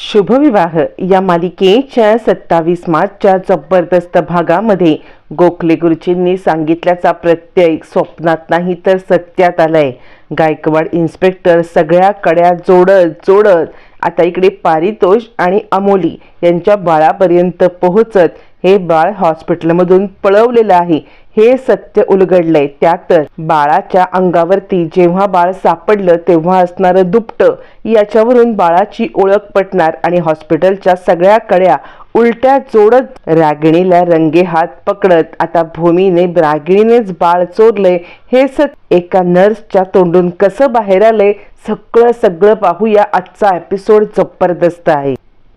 शुभविवाह. या मालिकेच्या सत्तावीस मार्चच्या जबरदस्त भागामध्ये गोखले गुरुजींनी सांगितल्याचा प्रत्यय स्वप्नात नाही तर सत्यात आलाय. गायकवाड इन्स्पेक्टर सगळ्या कड्या जोडत जोडत आता इकडे पारितोष आणि अमोली यांच्या बाळापर्यंत पोहोचत हे बाळ हॉस्पिटलमधून पळवलेलं आहे. हे सत्य उलगडलंय. त्यातच बाळाच्या अंगावरती जेव्हा बाळ सापडलं तेव्हा असणारं दुपट याच्यावरून बाळाची ओळख पटणार आणि हॉस्पिटलच्या सगळ्या कड्या उलट्या जोडत रागिणीला रंगे हात पकडत आता भूमीने रागिणीनेच बाळ चोरलंय. हे सत एका नर्सच्या तोंडून कसं बाहेर आलंय सगळं सगळं पाहूया आजचा एपिसोड जबरदस्त आहे.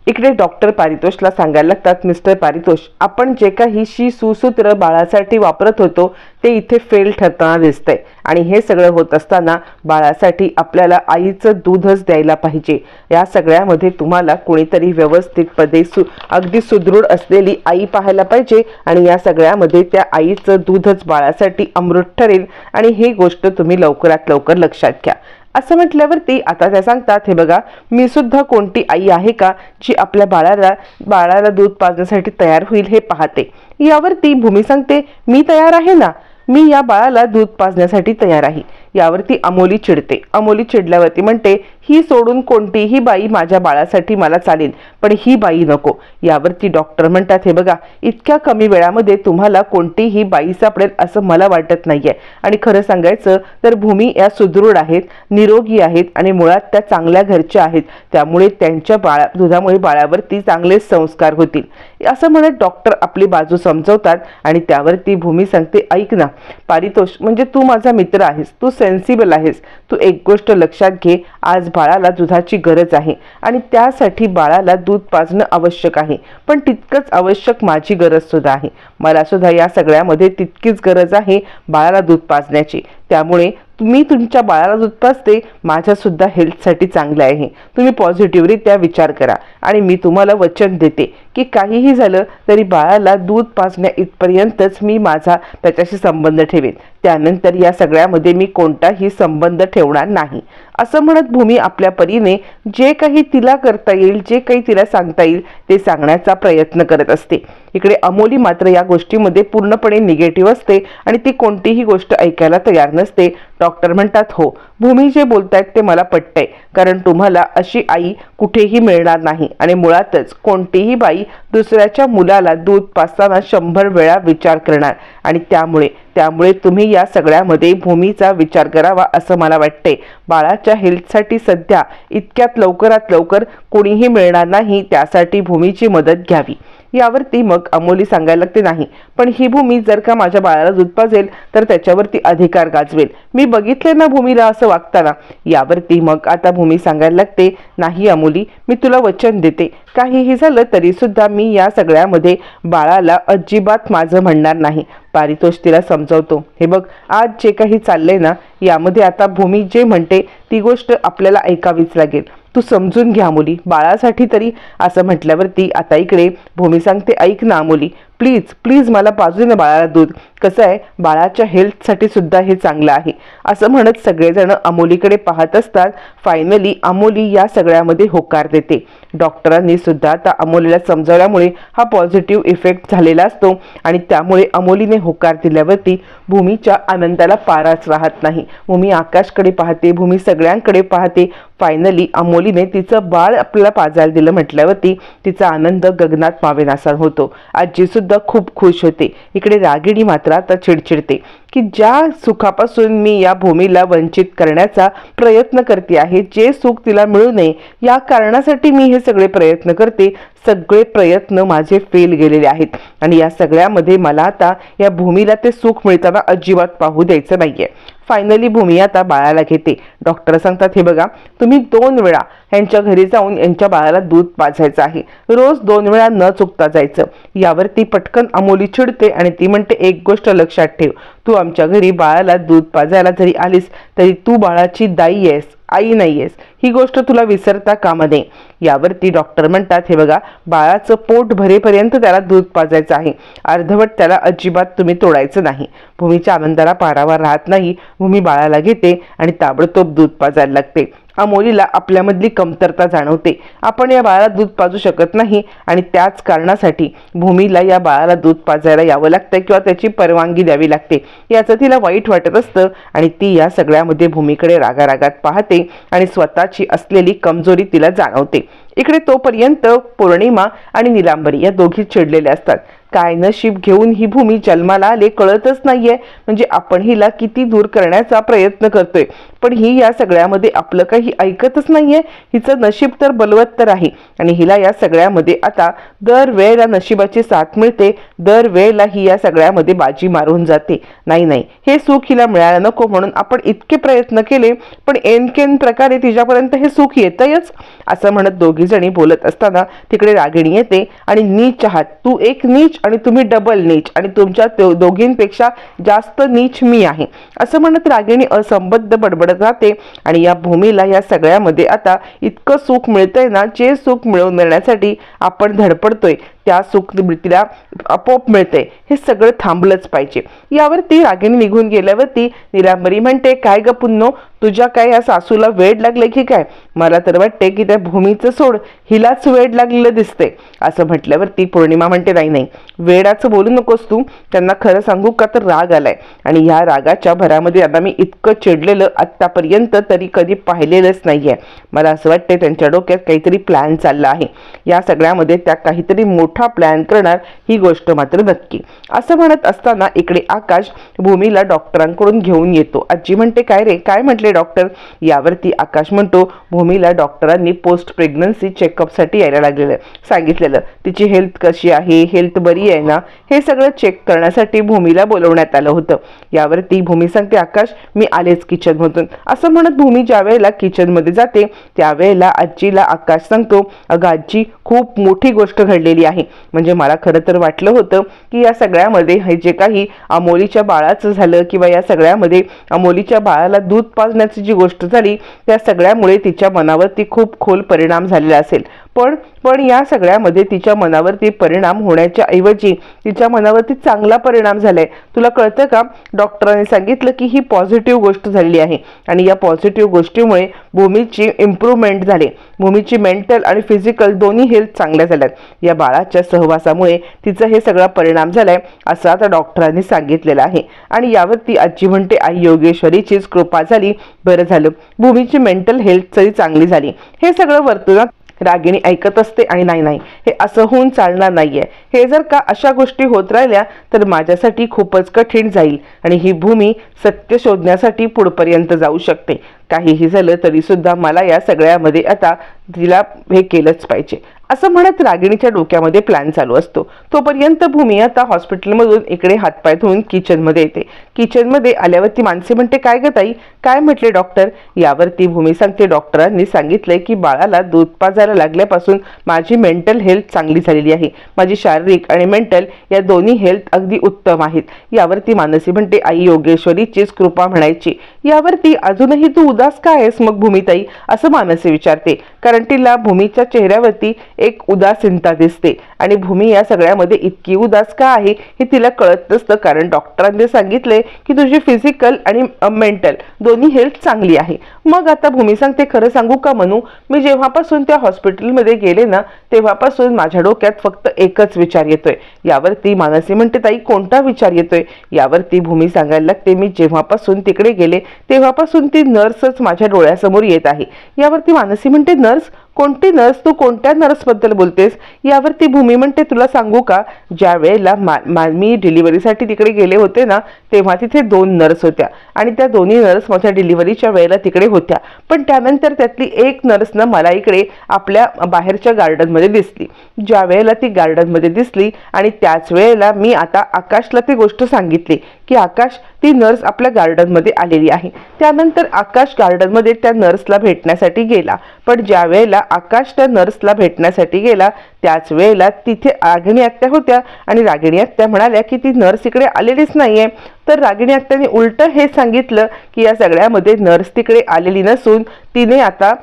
इकडे डॉक्टर पारितोषला सांगायला लागतात मिस्टर पारितोष आपण जे काही शी सुसूत्र बाळासाठी वापरत होतो ते इथे फेल ठरताना दिसतंय. आणि हे सगळं होत असताना बाळासाठी आपल्याला आईचं दूधच द्यायला पाहिजे. या सगळ्यामध्ये तुम्हाला कोणीतरी व्यवस्थितपणे सु अगदी सुदृढ असलेली आई पाहायला पाहिजे आणि या सगळ्यामध्ये त्या आईचं दूधच बाळासाठी अमृत ठरेल. आणि ही गोष्ट तुम्ही लवकरात लवकर लक्षात घ्या. असं म्हटल्यावरती आता त्या सांगतात हे बघा मी सुद्धा कोणती आई आहे का जी आपल्या बाळाला बाळाला दूध पाजण्यासाठी तयार होईल हे पाहते. यावरती भूमी सांगते मी तयार आहे ना? मी या बाळाला दूध पाजण्यासाठी तयार आहे. यावरती अमोली चिडते. अमोली चिडल्यावरती म्हणते ही सोडून कोणतीही बाई माझ्या बाळासाठी मला चालेल पण ही बाई नको. यावरती डॉक्टर म्हणतात हे बघा इतक्या कमी वेळामध्ये तुम्हाला कोणतीही बाई सापडेल असं मला वाटत नाहीये. आणि खरं सांगायचं तर भूमी या सुदृढ आहेत निरोगी आहेत आणि मुळात त्या चांगल्या घरच्या आहेत. त्यामुळे त्यांच्या बाळा दुधामुळे बाळावरती चांगले संस्कार होतील. असं म्हणत डॉक्टर आपली बाजू समजवतात आणि त्यावरती भूमी सांगते ऐक ना पारितोष म्हणजे तू माझा मित्र आहेस. तू सेन्सिबल आहेस. तू एक गोष्ट लक्षात घे आज बाळाला दुधाची गरज आहे आणि त्यासाठी बाळाला दूध पाजणं आवश्यक आहे. पण तितकंच आवश्यक माझी गरज सुद्धा आहे. मला सुद्धा या सगळ्यामध्ये तितकीच गरज आहे बाळाला दूध पाजण्याची. त्यामुळे मी तुमच्या बाळाला दूध पाजते माझ्यासुद्धा हेल्थसाठी चांगलं आहे. तुम्ही पॉझिटिव्हरित्या विचार करा. आणि मी तुम्हाला वचन देते की काहीही झालं तरी बाळाला दूध पाजण्या इथपर्यंतच मी माझा त्याच्याशी संबंध ठेवेन. त्यानंतर या सगळ्यामध्ये मी कोणताही संबंध ठेवणार नाही. असं म्हणत भूमी आपल्या परीने जे काही तिला करता येईल जे काही तिला सांगता येईल ते सांगण्याचा प्रयत्न करत असते. इकडे अमोली मात्र या गोष्टीमध्ये पूर्णपणे निगेटिव्ह असते आणि ती कोणतीही गोष्ट ऐकायला तयार नसते. डॉक्टर म्हणतात हो भूमी जे बोलतायत ते मला पटतंय कारण तुम्हाला अशी आई कुठेही मिळणार नाही आणि मुळातच कोणतीही बाई दुसऱ्याच्या मुलाला दूध पाजताना शंभर वेळा विचार करणार आणि त्यामुळे त्यामुळे तुम्ही या सगळ्यामध्ये भूमीचा विचार करावा असं मला वाटते बाळाच्या हेल्थसाठी सध्या इतक्यात लवकरात लवकर कोणीही मिळणार नाही त्यासाठी भूमीची मदत घ्यावी. यावरती मग अमोली सांगायला लागते नाही पण ही भूमी जर का माझ्या बाळाला दूध पाजेल तर त्याच्यावरती अधिकार गाजवेल. मी बघितले ना भूमीला असं वागताना. यावरती मग आता भूमी सांगायला लागते नाही अमोली मी तुला वचन देते. काहीही झालं तरी सुद्धा मी या सगळ्यामध्ये बाळाला अजिबात माझं म्हणणार नाही. पारितोष तिला समजवतो. हे बघ आज जे काही चाललंय ना यामध्ये आता भूमी जे म्हणते ती गोष्ट आपल्याला ऐकावीच लागेल. तू समजून घ्या मुली. बाळासाठी तरी असं म्हटल्यावरती आता इकडे भूमी सांगते ऐक ना मुली प्लीज प्लीज मला पाजू ना बाळाला दूध. कसं आहे बाळाच्या हेल्थसाठी सुद्धा हे चांगलं आहे. असं म्हणत सगळेजण अमोलीकडे पाहत असतात. फायनली अमोली या सगळ्यामध्ये होकार देते. डॉक्टरांनी सुद्धा आता अमोलीला समजवल्यामुळे हा पॉझिटिव्ह इफेक्ट झालेला असतो. आणि त्यामुळे अमोलीने होकार दिल्यावरती भूमीच्या आनंदाला पाराच राहत नाही. भूमी आकाशकडे पाहते भूमी सगळ्यांकडे पाहते. फायनली अमोलीने तिचं बाळ आपल्याला पाजायला दिलं म्हटल्यावरती तिचा आनंद गगनात मावेनासा होतो. आजी सुद्धा खूप खुश होते. इकडे रागिणी मात्र आता चिडचिडते. की ज्या सुखापासून मी या भूमीला वंचित करण्याचा प्रयत्न करते आहे जे सुख तिला मिळू नये या कारणासाठी मी हे सगळे प्रयत्न करते सगळे प्रयत्न माझे फेल गेलेले आहेत. आणि या सगळ्यामध्ये मला आता या भूमीला ते सुख मिळताना अजिबात पाहू द्यायचं नाहीये. फायनली भूमी आता बाळाला घेते. डॉक्टर सांगतात हे बघा तुम्ही दोन वेळा यांच्या घरी जाऊन यांच्या बाळाला दूध पाजायचं आहे. रोज दोन वेळा न चुकता जायचं. यावर ती पटकन अमोली चिडते आणि ती म्हणते एक गोष्ट लक्षात ठेव. तू आमच्या घरी बाळाला दूध पाजायला जरी आलीस तरी तू बाळाची दाई आहेस आई नाही आहेस. ही गोष्ट तुला विसरता कामा नये. यावरती डॉक्टर म्हणतात हे बघा बाळाचं पोट भरेपर्यंत त्याला दूध पाजायचं आहे. अर्धवट त्याला अजिबात तुम्ही तोडायचं नाही. भूमीच्या आनंदाला पारावर राहत नाही. भूमी बाळाला घेते आणि ताबडतोब दूध पाजायला लागते. अमोलीला आपल्यामधली कमतरता जाणवते. आपण या बाळाला दूध पाजू शकत नाही आणि त्याच कारणासाठी भूमीला या बाळाला दूध पाजायला यावं लागतं किंवा त्याची परवानगी द्यावी लागते. याचं तिला वाईट वाटत असतं आणि ती या सगळ्यामध्ये भूमीकडे रागारागात पाहते आणि स्वतःची असलेली कमजोरी तिला जाणवते. इकडे तोपर्यंत पौर्णिमा आणि निलांबरी या दोघी चिडलेल्या असतात. काय नशीब घेऊन ही भूमी जन्माला आले कळतच नाहीये. म्हणजे आपण हिला किती दूर करण्याचा प्रयत्न करतोय. पण ही या सगळ्यामध्ये आपलं काही ऐकतच नाहीये. हिचं नशीब तर बलवत्तर आहे आणि हिला या सगळ्यामध्ये आता दर वेळेला नशिबाची साथ मिळते. दर वेळेला ही या सगळ्यामध्ये बाजी मारून जाते. नाही नाही. हे सुख हिला मिळायला नको म्हणून आपण इतके प्रयत्न केले. पण एनकेन प्रकारे तिच्यापर्यंत हे सुख येतंयच. असं म्हणत दोघी जणी बोलत असताना तिकडे रागिणी येते. आणि नीच आहात. तू एक नीच. आणि तुम्ही डबल नीच. आणि तुमच्या दोघींपेक्षा जास्त नीच मी आहे. असं म्हणत रागिणी असंबद्ध बडबडत राहते. आणि या भूमीला या सगळ्यामध्ये आता इतकं सुख मिळतंय ना जे सुख मिळवून देण्यासाठी आपण धडपडतोय त्या सुखवृत्तीला आपोआप मिळते. हे सगळं थांबलंच पाहिजे. यावरती रागिणी निघून गेल्यावरती निरांबरी म्हणते काय ग पुन्नो? तुझ्या काय या सासूला वेड लागले की काय? मला तर वाटते की त्या भूमीचं सोड हिलाच वेड लागलेलं दिसते असं म्हटल्यावरती पौर्णिमा म्हणते नाही नाही वेडाचं बोलू नकोस तू. त्यांना खरं सांगू का तर राग आलाय. आणि ह्या रागाच्या भरामध्ये आता मी इतकं चिडलेलं आत्तापर्यंत तरी कधी पाहिलेलंच नाहीये. मला असं वाटतंय त्यांच्या डोक्यात काहीतरी प्लॅन चालला आहे. या सगळ्यामध्ये त्या काहीतरी मोठं मोठा प्लॅन करणार ही गोष्ट मात्र नक्की. असं म्हणत असताना इकडे आकाश भूमीला डॉक्टरांकडून घेऊन येतो. आजी म्हणते काय रे? काय म्हटले डॉक्टर यावरती आकाश म्हणतो भूमीला डॉक्टरांनी पोस्ट प्रेग्नन्सी चेकअपसाठी यायला लागलेलं सांगितलेलं तिची हेल्थ कशी आहे? हेल्थ बरी आहे ना? हे सगळं चेक करण्यासाठी भूमीला बोलवण्यात आलं होतं. यावरती भूमी सांगते आकाश मी आलेच किचनमधून असं म्हणत भूमी ज्या वेळेला किचनमध्ये जाते त्यावेळेला आजीला आकाश सांगतो अगं आजी खूप मोठी गोष्ट घडलेली आहे. म्हणजे मला खरं तर वाटलं होतं की या सगळ्यामध्ये हे जे काही अमोलीच्या बाळाचं झालं किंवा या सगळ्यामध्ये अमोलीच्या बाळाला दूध पाजण्याची जी गोष्ट झाली त्या सगळ्यामुळे तिच्या मनावरती खूप खोल परिणाम झालेला असेल. पण पण या सगळ्यामध्ये तिच्या मनावरती परिणाम होण्याच्या ऐवजी तिच्या मनावरती चांगला परिणाम झालाय. तुला कळतं का? डॉक्टरांनी सांगितलं की ही पॉझिटिव्ह गोष्ट झालेली आहे आणि या पॉझिटिव्ह गोष्टीमुळे भूमीची इम्प्रूव्हमेंट झाली. भूमीची मेंटल आणि फिजिकल दोन्ही हेल्थ चांगल्या झाल्यात. या बाळाच्या सहवासामुळे तिचा हे सगळा परिणाम झालाय असं आता डॉक्टरांनी सांगितलेलं आहे. आणि यावरती आजी म्हणते आई योगेश्वरीचीच कृपा झाली. बरं झालं. भूमीची मेंटल हेल्थ तरी चांगली झाली. हे सगळं वर्तुळात रागिणी ऐकत असते आणि नाही नाही हे असं होऊन चालणार नाहीये. हे जर का अशा गोष्टी होत राहिल्या तर माझ्यासाठी खूपच कठीण जाईल आणि ही भूमी सत्य शोधण्यासाठी पुढपर्यंत जाऊ शकते. काहीही झालं तरी सुद्धा मला या सगळ्यामध्ये आता तिला हे केलंच पाहिजे. असं म्हणत रागिणीच्या डोक्यामध्ये प्लॅन चालू असतो. तोपर्यंत भूमी आता हॉस्पिटलमधून इकडे हातपाय धुवून किचनमध्ये येते. किचनमध्ये आल्यावर ती माणसे म्हणते काय ग ताई? काय म्हटले डॉक्टर यावरती भूमी सांगते डॉक्टरांनी सांगितलंय की बाळाला दूध पाजायला लागल्यापासून माझी मेंटल हेल्थ चांगली झालेली आहे. माझी शारीरिक आणि मेंटल या दोन्ही हेल्थ अगदी उत्तम आहेत. यावरती मानसी म्हणते आई योगेश्वरीचीच कृपा म्हणायची. यावरती अजूनही तू उदास का आहेस मग भूमिताई? असं मानसी विचारते. कारण तिला भूमीच्या चेहऱ्यावरती एक उदासीनता दिसते. आणि भूमी या सगळ्यामध्ये इतकी उदास का आहे हे तिला कळत नसतं कारण डॉक्टरांनी सांगितले की तुझी फिजिकल आणि मेंटल दोन्ही हेल्थ चांगली आहे. मग आता भूमी सांगते खरं सांगू का म्हणू मी जेव्हापासून त्या हॉस्पिटलमध्ये गेले ना तेव्हापासून माझ्या डोक्यात फक्त एकच विचार येतोय. यावरती मानसी म्हणते ताई कोणता विचार येतोय? यावरती भूमी सांगायला लागते मी जेव्हापासून तिकडे गेले तेव्हापासून ती नर्सच माझ्या डोळ्यासमोर येत आहे. यावरती मानसी म्हणते नर्स नर्स? कोणती नर्स? तू कोणत्या नर्सबद्दल बोलतेस? यावरती भूमी म्हणते तुला सांगू का? ज्या वेळेला मा मा- मी डिलिव्हरीसाठी तिकडे गेले होते ना तेव्हा तिथे दोन नर्स होत्या. आणि त्या दोन्ही नर्स माझ्या डिलिव्हरीच्या वेळेला तिकडे होत्या. पण त्यानंतर त्यातली एक नर्सनं मला इकडे आपल्या बाहेरच्या गार्डनमध्ये दिसली. ज्या वेळेला ती गार्डनमध्ये दिसली आणि त्याच वेळेला मी आता आकाशला ती गोष्ट सांगितली. की आकाश ती नर्स आपल्या गार्डनमध्ये आलेली आहे. त्यानंतर आकाश गार्डनमध्ये त्या नर्सला भेटण्यासाठी गेला. पण ज्या वेळेला आकाश त्या नर्सला भेटण्यासाठी गेला त्याच वेळेला तिथे रागिणी आत्या होत्या. आणि रागिणी आत्या म्हणाल्या की ती नर्स इकडे आलेलीच नाहीये. तर रागिणी आत्याने उलट हे सांगितलं की या सगळ्यामध्ये नर्स तिकडे आलेली नसून तिने आता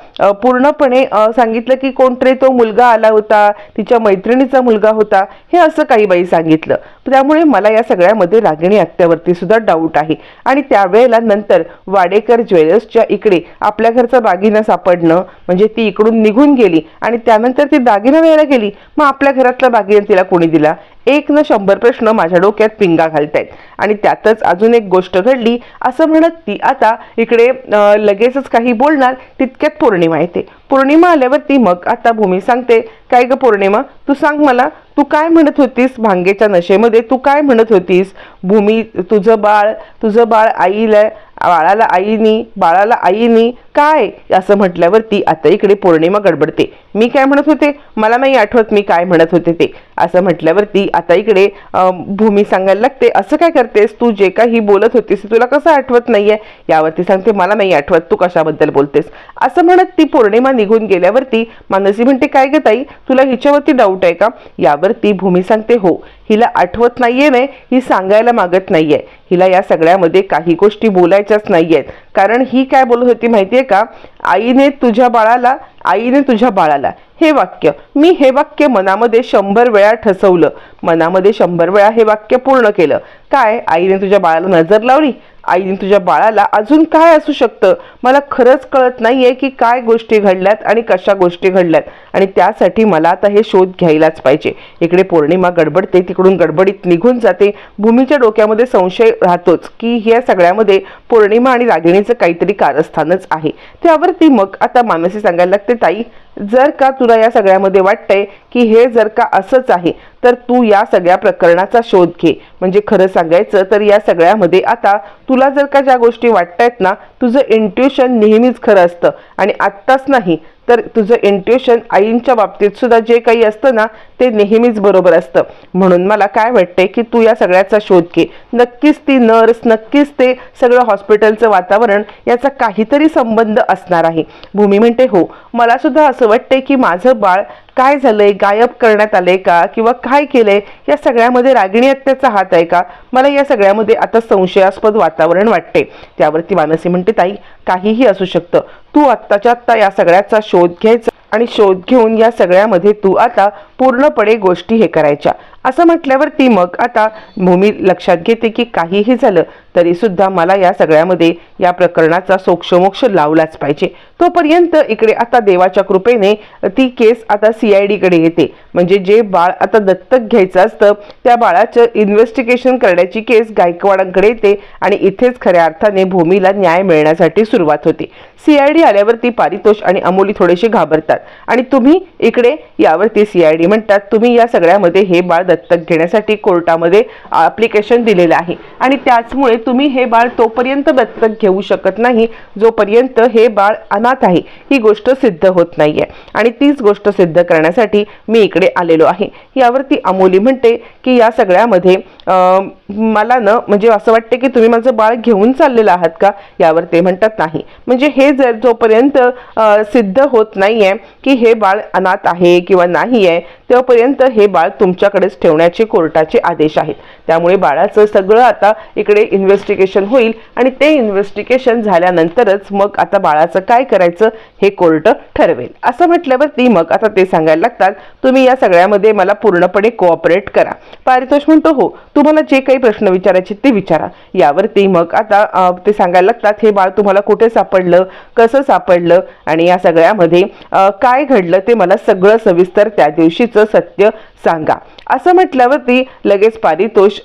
पूर्णपणे सांगितलं की कोणतरी तो मुलगा आला होता तिच्या मैत्रिणीचा मुलगा होता. हे असं काही बाई सांगितलं. त्यामुळे मला या सगळ्यामध्ये रागिणी आत्यावरती सुद्धा डाऊट आहे. आणि त्यावेळेला नंतर वाडेकर ज्वेलर्सच्या इकडे आपल्या घरचा दागिना सापडणं म्हणजे ती इकडून निघून गेली. आणि त्यानंतर ती दागिना वेळेला गेली. मग आपल्या घरातला दागिना तिला कोणी दिला? एक न शंभर प्रश्न माझ्या डोक्यात पिंगा घालतायत. आणि त्यातच अजून एक गोष्ट घडली असं म्हणत ती आता इकडे लगेचच काही बोलणार तितक्यात पौर्णिमा येते. पौर्णिमा आल्यावरती मग आता भूमी सांगते काय ग पौर्णिमा? तू सांग मला तू काय म्हणत होतीस भांगेच्या नशेमध्ये? तू काय म्हणत होतीस? भूमी तुझं बाळ तुझं बाळ आईला बाळाला आईनी बाळाला आईनी काय? असं म्हटल्यावरती आता इकडे पौर्णिमा गडबडते. मी काय म्हणत होते? मला नाही आठवत मी काय म्हणत होते ते. असं म्हटल्यावरती आता इकडे भूमी सांगायला लागते असं काय करतेस? तू जे काही बोलत होतीस तुला कसं आठवत नाहीये? यावरती सांगते मला नाही आठवत तू कशाबद्दल बोलतेस. असं म्हणत ती पौर्णिमा निघून गेल्यावरती मानसी म्हणते काय ग ताई तुला हिच्यावरती डाऊट आहे का? यावरती भूमी सांगते हो. हिला आठवत नाहीये नाही ही सांगायला मागत नाहीये. हिला या सगळ्यामध्ये काही गोष्टी बोलायच्याच नाहीयेत. कारण ही काय बोलत होती माहितीये का? आईने तुझ्या बाळाला आईने तुझ्या बाळाला. हे वाक्य मी हे वाक्य मनामध्ये शंभर वेळा ठसवलं. मनामध्ये शंभर वेळा हे वाक्य पूर्ण केलं. काय? आईने तुझ्या बाळाला नजर लावली? आईने तुझ्या बाळाला अजून काय असू शकतं? मला खरंच कळत नाहीये की काय गोष्टी घडल्यात आणि कशा गोष्टी घडल्यात. आणि त्यासाठी मला आता हे शोध घ्यायलाच पाहिजे. इकडे पौर्णिमा गडबडते तिकडून गडबडीत निघून जाते. भूमीच्या डोक्यामध्ये संशय राहतोच की ह्या सगळ्यामध्ये पौर्णिमा आणि रागिणीचं काहीतरी कारस्थानच आहे. त्यावरती मग आता मानसी सांगायला लागते ताई जर का तुला या सगळ्यामध्ये वाटतंय की हे जर का असंच आहे तर तू या सगळ्या प्रकरणाचा शोध घे. म्हणजे खरं सांगायचं तर या सगळ्यामध्ये आता तुला जर का ज्या गोष्टी वाटतायत ना तुझं इंट्युशन नेहमीच खरं असतं. आणि आत्ताच नाही तर तुझं इंट्युशन आईंच्या बाबतीत सुद्धा जे काही असतं ना ते नेहमीच बरोबर असतं. म्हणून मला काय वाटतंय की तू या सगळ्याचा शोध घे. नक्कीच ती नर्स नक्कीच ते सगळं हॉस्पिटलचं वातावरण याचा काहीतरी संबंध असणार आहे. भूमी म्हणते हो मला सुद्धा असं वाटतंय की माझं बाळ काय झालंय गायब करण्यात आलंय का किंवा काय केलंय या सगळ्यामध्ये रागिणी हत्याचा हात आहे का? मला या सगळ्यामध्ये आता संशयास्पद वातावरण वाटते त्यावरती मानसी म्हणते ताई काहीही असू शकतं. तू आत्ताच्या आत्ता या सगळ्याचा शोध घ्यायचा आणि शोध घेऊन या सगळ्यामध्ये तू आता पूर्णपणे गोष्टी हे करायच्या. असं म्हटल्यावर ती मग आता भूमी लक्षात घेते की काहीही झालं तरी सुद्धा मला या सगळ्यामध्ये या प्रकरणाचा सोक्षमोक्ष लावलाच पाहिजे. तोपर्यंत इकडे आता देवाच्या कृपेने ती केस आता सी आय डीकडे येते. म्हणजे जे बाळ आता दत्तक घ्यायचं असतं त्या बाळाचं इन्व्हेस्टिगेशन करण्याची केस गायकवाडांकडे येते आणि इथेच खऱ्या अर्थाने भूमीला न्याय मिळण्यासाठी सुरुवात होते. सी आय डी आल्यावरती पारितोष आणि अमोली थोडेसे घाबरतात. आणि तुम्ही इकडे यावरती सी आय डी म्हणतात तुम्ही या सगळ्यामध्ये हे बाळ दत्तक घेण्यासाठी कोर्टामध्ये ॲप्लिकेशन दिलेलं आहे. आणि त्याचमुळे तुम्ही हे बाळ तोपर्यंत दत्तक घेऊ शकत नाही जोपर्यंत हे बाळ अनाथ आहे. ही गोष्ट सिद्ध होत नाहीये. आणि तीच गोष्ट सिद्ध करण्यासाठी मी इकडे आलेलो आहे. यावरती अमोली म्हणते की या सगळ्यामध्ये मला न म्हणजे असं वाटते की तुम्ही माझं बाळ घेऊन चाललेलं आहात का? यावर ते म्हणतात नाही. म्हणजे हे जर जोपर्यंत सिद्ध होत नाहीये की हे बाळ अनाथ आहे किंवा नाही आहे तेव्हापर्यंत हे बाळ तुमच्याकडेच ठेवण्याचे कोर्टाचे आदेश आहेत. त्यामुळे बाळाचं सगळं आता इकडे इन्व्हेस्टिगेशन होईल आणि ते इन्व्हेस्टिगेशन झाल्यानंतरच मग आता बाळाचं काय करायचं हे कोर्ट ठरवेल. असं म्हटल्यावरती मग आता ते सांगायला लागतात तुम्ही या सगळ्यामध्ये मला पूर्णपणे कोऑपरेट करा. पारितोष म्हणतो हो तुम्हाला जे काही प्रश्न विचारायचे ते विचारा. यावरती मग आता ते सांगायला लागतात हे बाळ तुम्हाला कुठे सापडलं? कसं सापडलं? आणि या सगळ्यामध्ये काय घडलं? ते मला सगळं सविस्तर त्या दिवशीचं सत्य सांगा. असं म्हटल्यावरती लगेच पारितोष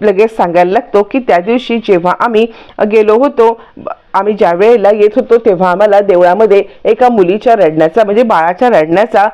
लगेच सांगायला लागतो की त्या दिवशी जेव्हा आम्ही गेलो होतो आम्ही ज्या वेळेला येत होतो तेव्हा आम्हाला देवळामध्ये एका मुलीच्या रडण्याचा म्हणजे बाळाच्या रडण्याचा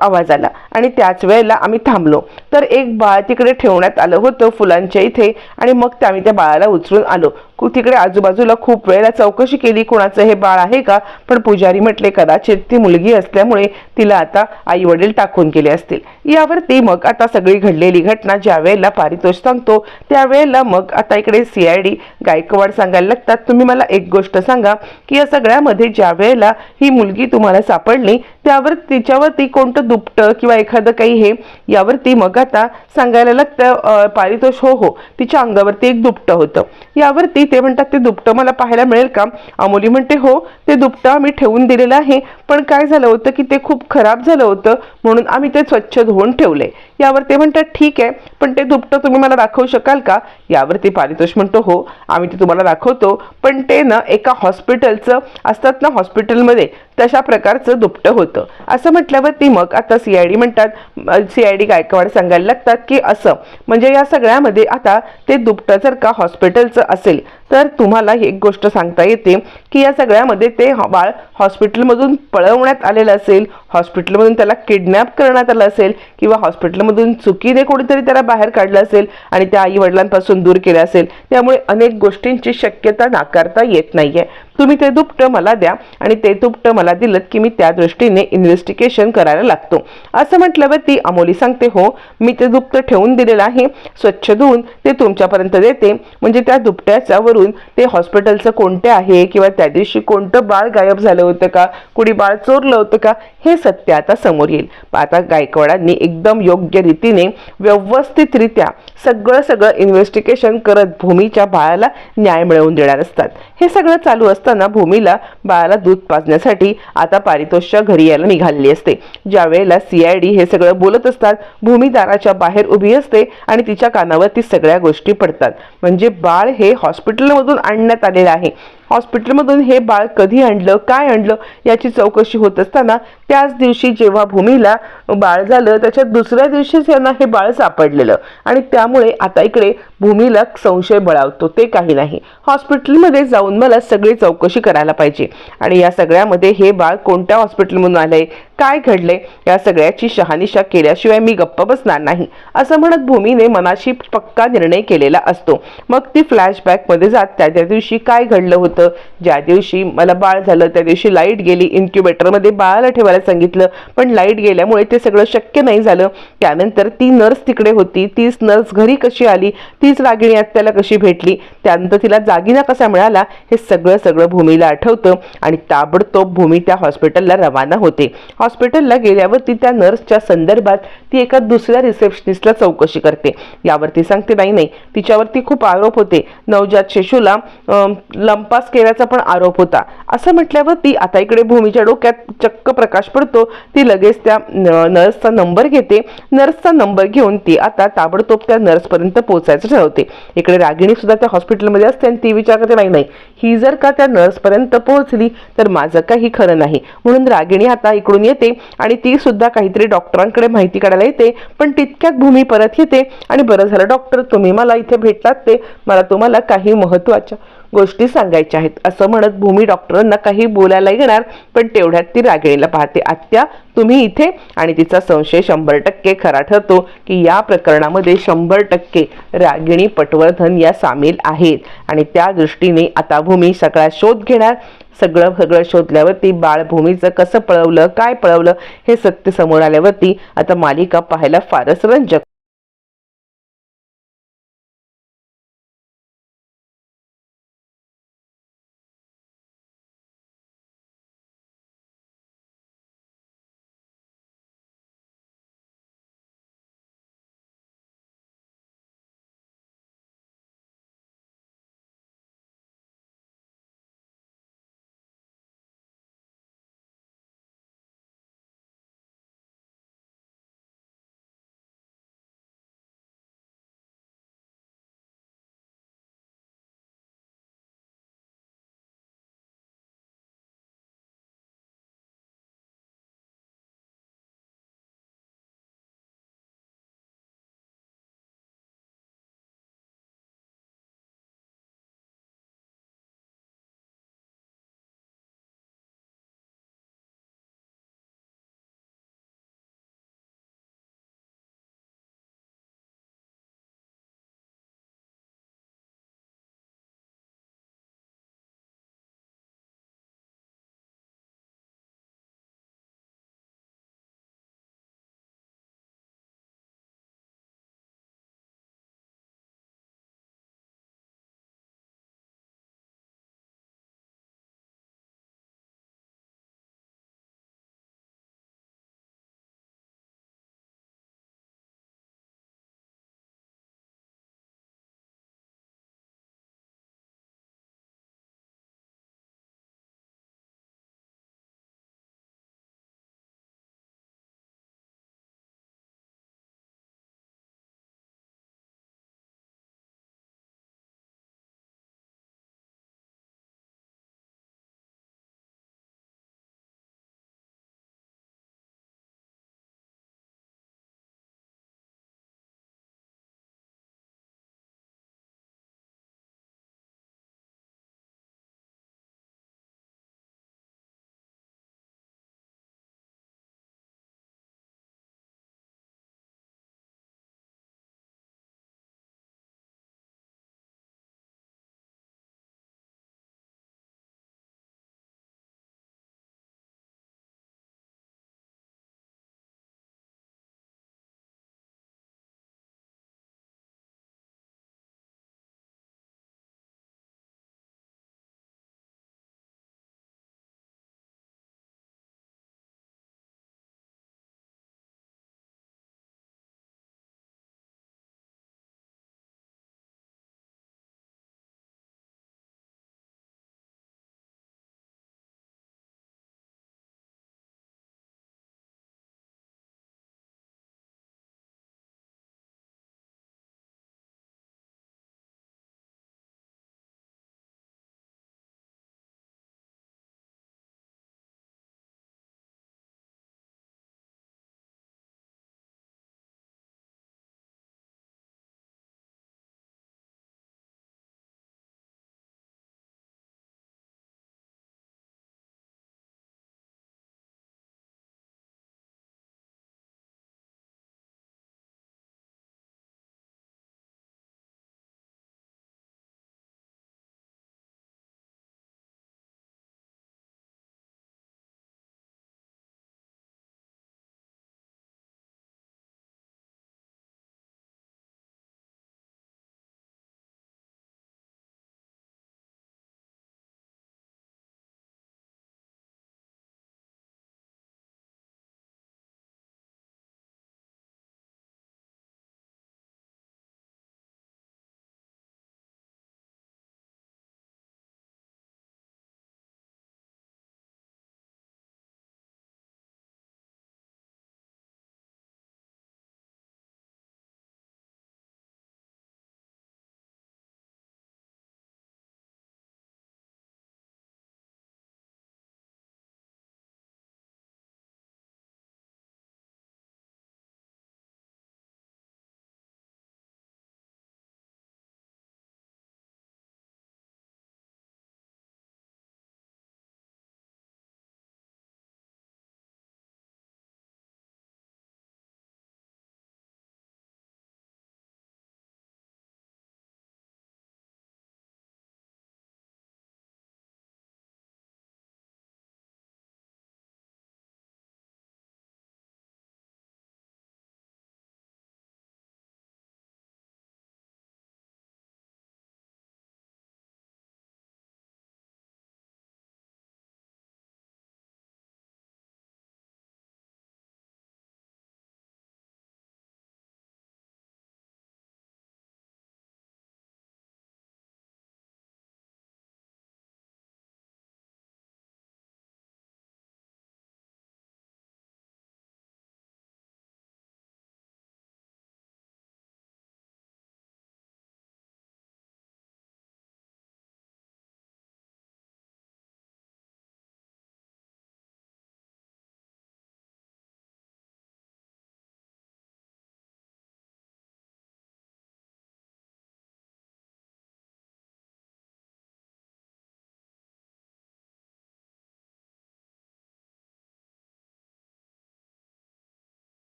आवाज आला. आणि त्याच वेळेला आम्ही थांबलो. तर एक बाळ तिकडे ठेवण्यात आलं होतं फुलांच्या इथे आणि मग ते आम्ही त्या बाळाला उचलून आलो. तिकडे आजूबाजूला खूप वेळेला चौकशी केली कोणाचं हे बाळ आहे का? पण पुजारी म्हटले कदाचित ती मुलगी असल्यामुळे तिला आता आई वडील टाकून गेले असतील. यावरती मग आता सगळी घडलेली घटना ज्या वेळेला पारितोष सांगतो त्यावेळेला मग आता इकडे सी आय डी गायकवाड सांगायला लागतात. तुम्ही मला एक गोष्ट सांगा की या सगळ्यामध्ये ज्या वेळेला ही मुलगी तुम्हाला सापडली त्यावर तिच्यावरती कोणतं दुपटं किंवा एखादं काही हे यावरती मग आता सांगायला लागतं पारितोष हो हो तिच्या अंगावरती एक दुपटं होतं. यावरती ते म्हणतात ते दुपटं मला पाहायला मिळेल का? अमोली म्हणते हो ते दुपटं आम्ही ठेवून दिलेलं आहे पण काय झालं होतं की ते खूप खराब झालं होतं म्हणून आम्ही ते स्वच्छ धुवून ठेवलंय यावर ते म्हणतात ठीक आहे पण ते दुपटं तुम्ही मला दाखवू शकाल का? यावरती पारितोष म्हणतो हो आम्ही ते तुम्हाला दाखवतो पण ते ना एका हॉस्पिटलचं असतात ना हॉस्पिटलमध्ये तशा प्रकारचं दुपटं होतं. असं म्हटल्यावर ती मग आता सी आय डी म्हणतात सी आय डी गायकवाड सांगायला लागतात की असं म्हणजे या सगळ्यामध्ये आता ते दुपटं जर का हॉस्पिटलचं असेल तर तुम्हाला एक गोष्ट सांगता येते की या सगळ्यामध्ये ते बाळ हॉस्पिटलमधून पळवण्यात आलेलं असेल हॉस्पिटलमधून त्याला किडनॅप करण्यात आलं असेल किंवा हॉस्पिटलमधून चुकीने कोणीतरी त्याला बाहेर काढलं असेल आणि त्या आई वडिलांपासून दूर केलं असेल त्यामुळे अनेक गोष्टींची शक्यता नाकारता येत नाहीये. तुम्ही ते दुपटं मला द्या आणि ते दुपटं मला दिलं की मी त्या दृष्टीने इन्व्हेस्टिगेशन करायला लागतो. असं म्हटल्यावर ती अमोली सांगते हो मी ते दुपटं ठेवून दिलेलं आहे स्वच्छ धुवून ते तुमच्यापर्यंत देते. म्हणजे त्या दुपट्याच्या वरून ते हॉस्पिटलचं कोणते आहे किंवा त्या दिवशी कोणतं बाळ गायब झालं होतं का? कुणी बाळ चोरलं होतं का? हे सत्य आता समोर येईल. आता गायकवाडांनी एकदम योग्य रीतीने व्यवस्थितरित्या सगळं सगळं इन्व्हेस्टिगेशन करत भूमीच्या बाळाला न्याय मिळवून देणार असतात. हे सगळं चालू असताना भूमीला बाळाला दूध पाजण्यासाठी आता पारितोषच्या घरी यायला निघालेली असते. ज्या वेळेला सीआयडी हे सगळं बोलत असतात भूमी दाराच्या बाहेर उभी असते आणि तिच्या कानावर ती सगळ्या गोष्टी पडतात. म्हणजे बाळ हे हॉस्पिटलमधून आणण्यात आलेलं आहे. हॉस्पिटलमधून हे बाळ कधी आणलं काय आणलं याची चौकशी होत असताना त्याच दिवशी जेव्हा भूमीला बाळ झालं त्याच्या दुसऱ्या दिवशीच यांना हे बाळ सापडलेलं. आणि त्यामुळे आता इकडे भूमीला संशय बळावतो ते काही नाही. हॉस्पिटलमध्ये जाऊन मला सगळी चौकशी करायला पाहिजे. आणि या सगळ्यामध्ये हे बाळ कोणत्या हॉस्पिटलमधून आलंय काय घडले या सगळ्याची शहानिशा केल्याशिवाय मी गप्प बसणार नाही असं म्हणत भूमीने मनाशी पक्का निर्णय केलेला असतो. मग ती फ्लॅशबॅकमध्ये जात त्या त्या दिवशी काय घडलं होतं? ज्या दिवशी मला बाळ झालं त्या दिवशी लाइट गेली इन्क्युबेटरमध्ये बाळाला ठेवायला सांगितलं. पण लाइट गेल्यामुळे ते सगळं शक्य नाही झालं. त्यानंतर ती नर्स तिकडे होती. तीच नर्स घरी कशी आली? तीच रागिणी आत्याला कशी भेटली? त्यानंतर तिला जागिना कसा मिळाला? हे सगळं सगळं भूमीला आठवतं. आणि ताबडतोब भूमी त्या हॉस्पिटलला रवाना होते. हॉस्पिटलला गेल्यावर ती त्या नर्सच्या संदर्भात ती एका दुसऱ्या रिसेप्शनिस्टला चौकशी करते. यावरती सांगते नाही नाही. तिच्यावरती खूप आरोप होते. नवजात शिशूला लंपास केल्याचा पण आरोप होता. असं म्हटल्यावर ती आता इकडे भूमीच्या डोक्यात चक्क प्रकाश पडतो. ती लगेच त्या नर्सचा नंबर घेते. नर्सचा नंबर घेऊन ती आता ताबडतोब त्या नर्सपर्यंत पोहोचायचं ठरवते. इकडे रागिणी सुद्धा त्या हॉस्पिटलमध्ये असते आणि ती विचार करते नाही नाही ही जर का त्या नर्सपर्यंत पोहोचली तर माझं काही खरं नाही. म्हणून रागिणी आता इकडून येते आणि ती सुद्धा काहीतरी डॉक्टरांकडे माहिती काढायला येते. पण तितक्यात भूमी परत येते आणि बरं झालं डॉक्टर तुम्ही मला इथे भेटलात ते. मला तुम्हाला काही महत्त्वाच्या गोष्टी सांगायच्या आहेत. असं म्हणत भूमी डॉक्टरांना काही बोलायला येणार पण तेवढ्यात ती रागिणीला पाहते. आत्या तुम्ही इथे? आणि तिचा संशय शंभर टक्के खरा ठरतो की या प्रकरणामध्ये शंभर टक्के रागिणी पटवर्धन या सामील आहेत. आणि त्या दृष्टीने आता भूमी सगळा शोध घेणार. सगळं सगळं शोधल्यावरती बाळभूमीचं कसं पळवलं काय पळवलं हे सत्य समोर आल्यावरती आता मालिका पाहायला फारच रंजक